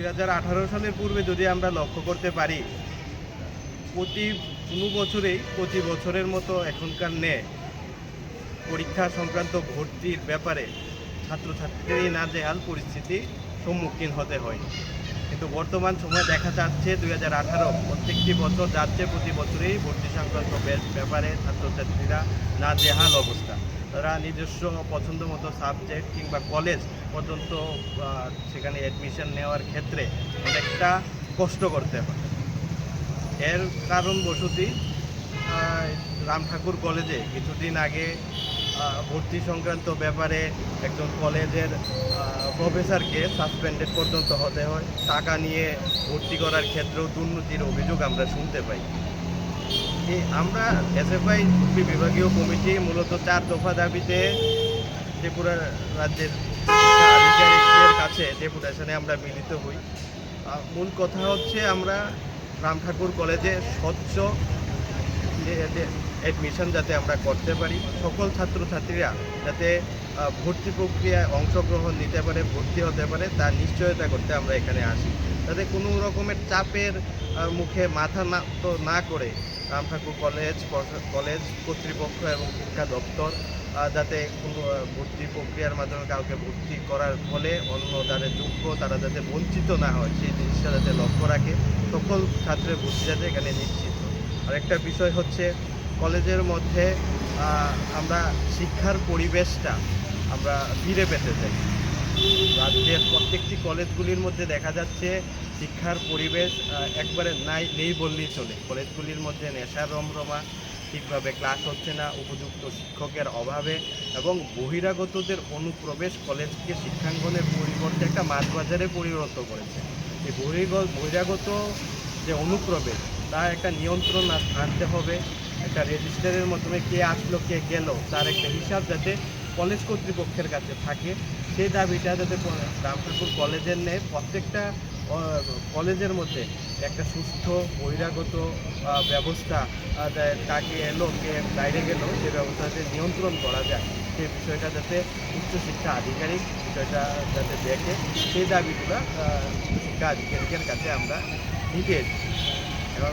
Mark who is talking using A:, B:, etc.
A: দু হাজার আঠারো সালের পূর্বে যদি আমরা লক্ষ্য করতে পারি, প্রতি কোনো বছরেই, প্রতি বছরের মতো এখনকার নে পরীক্ষা সংক্রান্ত ভর্তির ব্যাপারে ছাত্রছাত্রীদেরই নাজেহাল পরিস্থিতি সম্মুখীন হতে হয়। কিন্তু বর্তমান সময়ে দেখা যাচ্ছে দুই হাজার আঠারো প্রত্যেকটি বছর যাচ্ছে প্রতি বছরেই ভর্তি সংক্রান্ত ব্যাপারে ছাত্রছাত্রীরা নাজেহাল অবস্থা। তারা নিজস্ব পছন্দ মতো সাবজেক্ট কিংবা কলেজ পর্যন্ত সেখানে অ্যাডমিশন নেওয়ার ক্ষেত্রে অনেকটা কষ্ট করতে হয়। এর কারণ বসতি রাম ঠাকুর কলেজে কিছুদিন আগে ভর্তি সংক্রান্ত ব্যাপারে একজন কলেজের প্রফেসরকে সাসপেন্ডেড পর্যন্ত হতে হয়। টাকা নিয়ে ভর্তি করার ক্ষেত্রেও দুর্নীতির অভিযোগ আমরা শুনতে পাই। আমরা এসএফআই বিভাগীয় কমিটি মূলত চার দফা দাবিতে ত্রিপুরা রাজ্যের আধিকারিকদের কাছে ডেপুটেশনে আমরা মিলিত হই। মূল কথা হচ্ছে আমরা রাম ঠাকুর কলেজে স্বচ্ছ অ্যাডমিশন যাতে আমরা করতে পারি, সকল ছাত্রছাত্রীরা যাতে ভর্তি প্রক্রিয়ায় অংশগ্রহণ নিতে পারে, ভর্তি হতে পারে তার নিশ্চয়তা করতে আমরা এখানে আসি। যাতে কোনো রকমের চাপের মুখে মাথা না তো না করে রাম ঠাকুর কলেজ কলেজ, কর্তৃপক্ষ এবং শিক্ষা দপ্তর যাতে কোনো ভর্তি প্রক্রিয়ার মাধ্যমে কাউকে ভর্তি করার ফলে অন্য যারা যোগ্য, তারা যাতে বঞ্চিত না হয়, সেই জিনিসটা যাতে লক্ষ্য রাখে। সকল ছাত্রের ভর্তি যাতে এখানে নিশ্চিত আরেকটা বিষয় হচ্ছে, কলেজের মধ্যে আমরা শিক্ষার পরিবেশটা আমরা ফিরে পেতে চাই। প্রত্যেকটি কলেজগুলির মধ্যে দেখা যাচ্ছে শিক্ষার পরিবেশ একবারে নাই, নেই বললেই চলে। কলেজগুলির মধ্যে নেশার রমরমা, ঠিকভাবে ক্লাস হচ্ছে না, উপযুক্ত শিক্ষকের অভাবে এবং বহিরাগতদের অনুপ্রবেশ কলেজকে শিক্ষাঙ্গনের পরিবর্তে একটা মাছ বাজারে পরিণত করেছে। এই বহির্গ, বহিরাগত যে অনুপ্রবেশ, তা একটা নিয়ন্ত্রণ আনতে হবে। একটা রেজিস্টারের মাধ্যমে কে আসলো, কে গেল, তার একটা হিসাব যাতে কলেজ কর্তৃপক্ষের কাছে থাকে। সেই দাবিটা যাতে ক- রাম ঠাকুর কলেজের নেই প্রত্যেকটা কলেজের মধ্যে একটা সুস্থ বহিরাগত ব্যবস্থা কাকে এলো, কে বাইরে গেল, সে ব্যবস্থা যাতে নিয়ন্ত্রণ করা যায়। সেই বিষয়টা যাতে উচ্চশিক্ষা আধিকারিক বিষয়টা যাতে দেখে, সেই দাবিগুলো শিক্ষা আধিকারিকের কাছে আমরা নিতে এবং